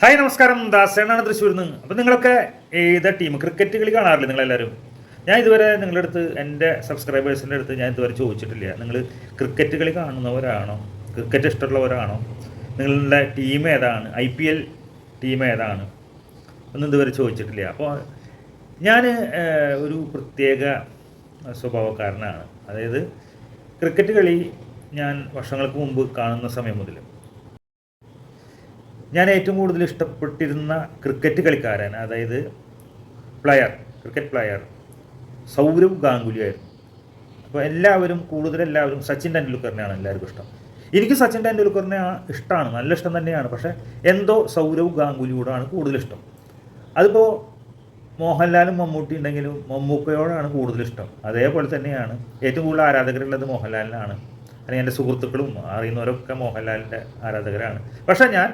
Hi നമസ്കാരം. ദാസേനാണ് തൃശ്ശൂരിൽ നിന്ന്. അപ്പം നിങ്ങളൊക്കെ ഏതാ ടീം ക്രിക്കറ്റ് കളി കാണാറില്ലേ നിങ്ങളെല്ലാവരും? ഞാൻ ഇതുവരെ നിങ്ങളുടെ അടുത്ത് എന്റെ സബ്സ്ക്രൈബേഴ്സിന്റെ അടുത്ത് ഞാൻ ഇതുവരെ ചോദിച്ചിട്ടില്ല. നിങ്ങൾ ക്രിക്കറ്റ് കളി കാണുന്നവരാണോ? ക്രിക്കറ്റ് ഇഷ്ടമുള്ളവരാണോ? നിങ്ങളുടെ ടീം ഏതാണ്? ഐ പി എൽ ടീം ഏതാണ്? ഒന്നും ഇതുവരെ ചോദിച്ചിട്ടില്ല. അപ്പോൾ ഞാൻ ഒരു പ്രത്യേക സ്വഭാവക്കാരനാണ്. അതായത് ക്രിക്കറ്റ് കളി ഞാൻ വർഷങ്ങൾക്ക് മുമ്പ് കാണുന്ന സമയം മുതൽ ഞാൻ ഏറ്റവും കൂടുതൽ ഇഷ്ടപ്പെട്ടിരുന്ന ക്രിക്കറ്റ് കളിക്കാരൻ അതായത് player cricket player Sourav Ganguly ആയിരുന്നു. അപ്പോൾ എല്ലാവരും കൂടുതൽ എല്ലാവരും സച്ചിൻ ടെണ്ടുൽക്കറിനെയാണ് എല്ലാവർക്കും ഇഷ്ടം. എനിക്ക് സച്ചിൻ ടെണ്ടുൽക്കറിനെ ഇഷ്ടമാണ് നല്ല ഇഷ്ടം തന്നെയാണ്. പക്ഷേ എന്തോ സൗരവ് ഗാംഗുലിയോടാണ് കൂടുതൽ ഇഷ്ടം. അതിപ്പോൾ മോഹൻലാലും മമ്മൂട്ടി ഉണ്ടെങ്കിലും മമ്മൂക്കയോടാണ് കൂടുതൽ ഇഷ്ടം. അതേപോലെ തന്നെയാണ് ഏറ്റവും കൂടുതൽ ആരാധകരുള്ളത് മോഹൻലാലിനാണ്. അല്ലെങ്കിൽ എന്റെ സുഹൃത്തുക്കളും അറിയുന്നവരൊക്കെ മോഹൻലാലിന്റെ ആരാധകരാണ്. പക്ഷേ ഞാൻ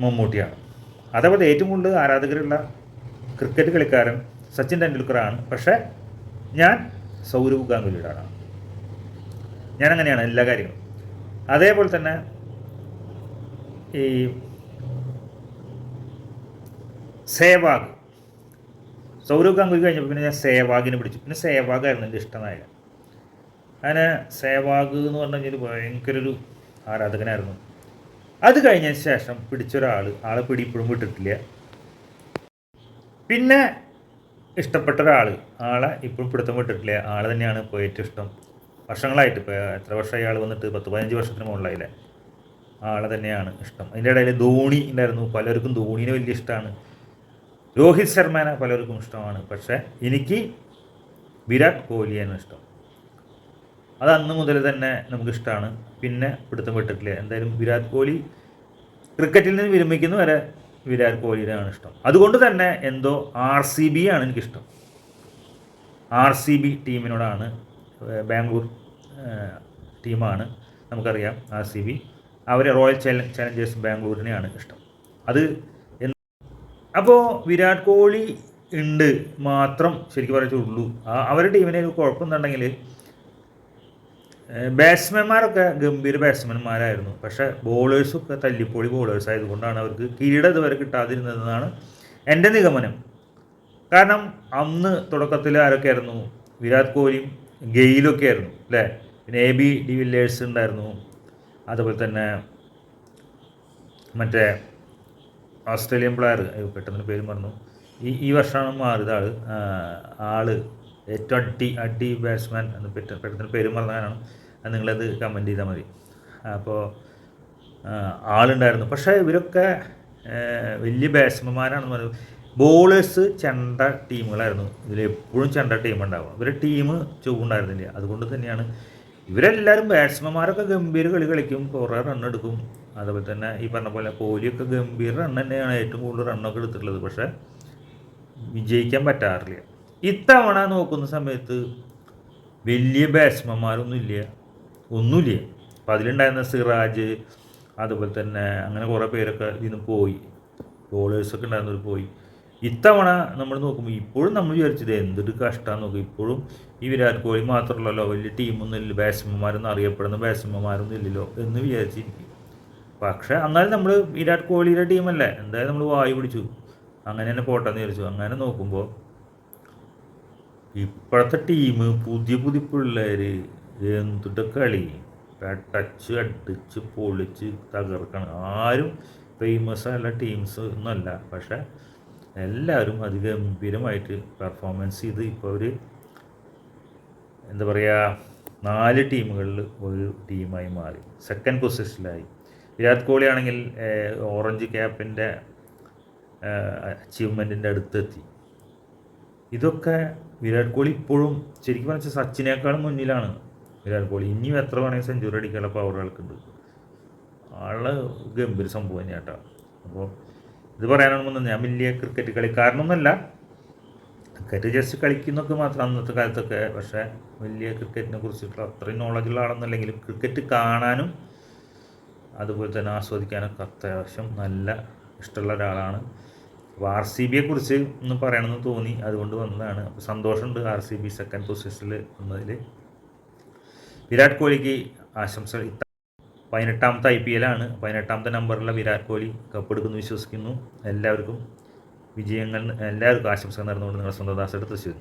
മമ്മൂട്ടിയാണ്. അതേപോലെ ഏറ്റവും കൂടുതൽ ആരാധകരുള്ള ക്രിക്കറ്റ് കളിക്കാരൻ സച്ചിൻ ടെണ്ടുൽക്കറാണ്. പക്ഷേ ഞാൻ സൗരവ് ഗാംഗുലിയുടെയാണ്. ഞാൻ അങ്ങനെയാണ് എല്ലാ കാര്യങ്ങളും. അതേപോലെ തന്നെ ഈ സേവാഗ്. സൗരവ് ഗാംഗുലി കഴിഞ്ഞപ്പോൾ പിന്നെ ഞാൻ സേവാഗിനെ പിടിച്ചു. പിന്നെ സേവാഗായിരുന്നു എന്റെ ഇഷ്ടനായകൻ അങ്ങനെ സേവാഗ് എന്ന് പറഞ്ഞു കഴിഞ്ഞാൽ ഭയങ്കര ഒരു ആരാധകനായിരുന്നു. അത് കഴിഞ്ഞതിന് ശേഷം പിടിച്ചൊരാൾ ആളെ പിടി ഇപ്പോഴും വിട്ടിട്ടില്ല. പിന്നെ ഇഷ്ടപ്പെട്ട ഒരാൾ ആളെ ഇപ്പോഴും പിടുത്തം വിട്ടിട്ടില്ല. ആൾ തന്നെയാണ് ഇപ്പോൾ ഏറ്റവും ഇഷ്ടം. വർഷങ്ങളായിട്ട് ഇപ്പോൾ എത്ര വർഷമായി ആൾ വന്നിട്ട്? പത്ത് പതിനഞ്ച് വർഷത്തിന് മുകളിലായില്ലേ? ആളെ തന്നെയാണ് ഇഷ്ടം. അതിന്റെ ഇടയിൽ ധോണി ഉണ്ടായിരുന്നു. പലർക്കും ധോണീനെ വലിയ ഇഷ്ടമാണ്. രോഹിത് ശർമ്മനെ പലർക്കും ഇഷ്ടമാണ്. പക്ഷേ എനിക്ക് വിരാട് കോഹ്ലിയാണ് ഇഷ്ടം. അത് അന്ന് മുതൽ തന്നെ നമുക്ക് ഇഷ്ടമാണ് പിന്നെ പിടുത്തം വിട്ടിട്ടില്ല എന്തായാലും വിരാട് കോഹ്ലി ക്രിക്കറ്റിൽ നിന്ന് വിരമിക്കുന്ന വരെ വിരാട് കോഹ്ലിയുടെയാണ് ഇഷ്ടം. അതുകൊണ്ട് തന്നെ എന്തോ ആർ സി ബി ആണ് എനിക്കിഷ്ടം. ആർ സി ബി ടീമിനോടാണ് ബാംഗ്ലൂർ ടീമാണ് നമുക്കറിയാം ആർ സി ബി. അവർ റോയൽ ചലഞ്ചേഴ്സ് ബാംഗ്ലൂരിനെയാണ് ഇഷ്ടം. അത് അപ്പോൾ വിരാട് കോഹ്ലി ഉണ്ട് മാത്രം ശരിക്കും ആ അവരുടെ ടീമിനെ കുഴപ്പമെന്നുണ്ടെങ്കിൽ ബാറ്റ്സ്മാൻമാരൊക്കെ ഗംഭീര ബാറ്റ്സ്മാൻമാരായിരുന്നു പക്ഷേ ബോളേഴ്സൊക്കെ തല്ലിപ്പൊളി ബോളേഴ്സ് ആയതുകൊണ്ടാണ് അവർക്ക് കിരീടം ഇതുവരെ കിട്ടാതിരുന്നതെന്നാണ് എന്റെ നിഗമനം. കാരണം അന്ന് തുടക്കത്തിൽ ആരൊക്കെ ആയിരുന്നു വിരാട് കോഹ്ലിയും ഗെയിലൊക്കെ ആയിരുന്നു അല്ലേ? പിന്നെ എ ബി ഡി വില്ലേഴ്സ് ഉണ്ടായിരുന്നു. അതുപോലെ തന്നെ മറ്റേ ഓസ്ട്രേലിയൻ പ്ലെയർ പെട്ടെന്ന് പേര് പറഞ്ഞു ഈ ഈ വർഷമാണ് മാറിയത് ആൾ. ആൾ ഏറ്റവും അടി അടി ബാറ്റ്സ്മാൻ എന്ന് പെട്ടെന്ന് പെട്ടെന്ന് പേര് അത് നിങ്ങളത് കമന്റ് ചെയ്താൽ മതി. അപ്പോൾ ആളുണ്ടായിരുന്നു. പക്ഷേ ഇവരൊക്കെ വലിയ ബാറ്റ്സ്മാൻമാരാണെന്ന് പറയുന്നത് ബോളേഴ്സ് ചെണ്ട ടീമുകളായിരുന്നു. ഇതിൽ എപ്പോഴും ചെണ്ട ടീം ഉണ്ടാവും ഇവരുടെ ടീം ചൂണ്ടായിരുന്നില്ല അതുകൊണ്ട് തന്നെയാണ് ഇവരെല്ലാവരും ബാറ്റ്സ്മാൻമാരൊക്കെ ഗംഭീര കളി കളിക്കും. കുറേ റൺ എടുക്കും. അതുപോലെ തന്നെ ഈ പറഞ്ഞ പോലെ കോഹ്ലിയൊക്കെ ഗംഭീര റൺ തന്നെയാണ് ഏറ്റവും കൂടുതൽ റണ്ണൊക്കെ എടുത്തിട്ടുള്ളത്. പക്ഷേ വിജയിക്കാൻ പറ്റാറില്ല. ഇത്തവണ നോക്കുന്ന സമയത്ത് വലിയ ബാറ്റ്സ്മാൻമാരൊന്നും ഇല്ല. ഒന്നുമില്ല. അപ്പം അതിലുണ്ടായിരുന്ന സിറാജ് അതുപോലെ തന്നെ അങ്ങനെ കുറേ പേരൊക്കെ ഇതിന് പോയി. ബോളേഴ്സൊക്കെ ഉണ്ടായിരുന്നവർ പോയി. ഇത്തവണ നമ്മൾ നോക്കുമ്പോൾ ഇപ്പോഴും നമ്മൾ വിചാരിച്ചത് എന്തൊരു കഷ്ടമാണെന്ന് നോക്കും. ഇപ്പോഴും ഈ വിരാട് കോഹ്ലി മാത്രമല്ലല്ലോ വലിയ ടീമൊന്നും ഇല്ല. ബാറ്റ്സ്മാൻമാരൊന്നും അറിയപ്പെടുന്ന ബാറ്റ്സ്മാന്മാരൊന്നും ഇല്ലല്ലോ എന്ന് വിചാരിച്ചിരിക്കും. പക്ഷേ എന്നാലും നമ്മൾ വിരാട് കോഹ്ലിയുടെ ടീമല്ലേ എന്തായാലും നമ്മൾ വായു പിടിച്ചു. അങ്ങനെ തന്നെ പോട്ടെന്ന് വിചാരിച്ചു. അങ്ങനെ നോക്കുമ്പോൾ ഇപ്പോഴത്തെ ടീം പുതിയ പുതിയ പിള്ളേർ എന്തിട്ട് കളി? ടച്ച് അടിച്ച് പൊളിച്ച് തകർക്കണം. ആരും ഫേമസ് അല്ല ടീംസ് ഒന്നുമല്ല പക്ഷേ എല്ലാവരും അതിഗംഭീരമായിട്ട് പെർഫോമൻസ് ചെയ്ത് ഇപ്പോൾ ഒരു എന്താ പറയുക നാല് ടീമുകളിൽ ഒരു ടീമായി മാറി. സെക്കൻഡ് പൊസിഷനിലായി വിരാട് കോഹ്ലി ആണെങ്കിൽ ഓറഞ്ച് ക്യാപ്പിന്റെ അച്ചീവ്മെന്റിന്റെ അടുത്തെത്തി. ഇതൊക്കെ വിരാട് കോഹ്ലി ഇപ്പോഴും ശരിക്കും പറഞ്ഞാൽ സച്ചിനേക്കാളും മുന്നിലാണ്. വിരാട് കോഹ്ലി ഇനിയും എത്ര വേണമെങ്കിൽ സെഞ്ചുറി അടിക്കാനുള്ള പവർ ആൾക്കുണ്ട്. ആൾ ഗംഭീര സംഭവം തന്നെയാട്ടോ. അപ്പോൾ ഇത് പറയാനാണെന്ന് ഞാൻ വലിയ ക്രിക്കറ്റ് കളിക്കാരനൊന്നുമല്ല ക്രിക്കറ്റ് ജസ്റ്റ് കളിക്കുന്നൊക്കെ മാത്രം അന്നത്തെ കാലത്തൊക്കെ. പക്ഷേ വലിയ ക്രിക്കറ്റിനെ കുറിച്ചിട്ടുള്ള അത്രയും നോളജുള്ള ആളൊന്നുമല്ലെങ്കിലും ക്രിക്കറ്റ് കാണാനും അതുപോലെ തന്നെ ആസ്വദിക്കാനൊക്കെ അത്യാവശ്യം നല്ല ഇഷ്ടമുള്ള ഒരാളാണ്. അപ്പോൾ ആർ സി ബിയെ കുറിച്ച് ഒന്ന് പറയണമെന്ന് തോന്നി അതുകൊണ്ട് വന്നതാണ്. അപ്പോൾ സന്തോഷമുണ്ട് ആർ സി ബി സെക്കൻഡ് പൊസിഷനിൽ വന്നതിൽ വിരാട് കോഹ്ലിക്ക് ആശംസകൾ ഇത്ത പതിനെട്ടാമത്തെ ഐ പി എല്ലാണ് പതിനെട്ടാമത്തെ നമ്പറിലുള്ള വിരാട് കോഹ്ലി കപ്പെടുക്കുമെന്ന് വിശ്വസിക്കുന്നു. എല്ലാവർക്കും വിജയങ്ങൾ എല്ലാവർക്കും ആശംസകൾ നടന്നുകൊണ്ട് നിങ്ങളുടെ സ്വന്തം ദാസെടുത്ത് തൃശ്ശൂർ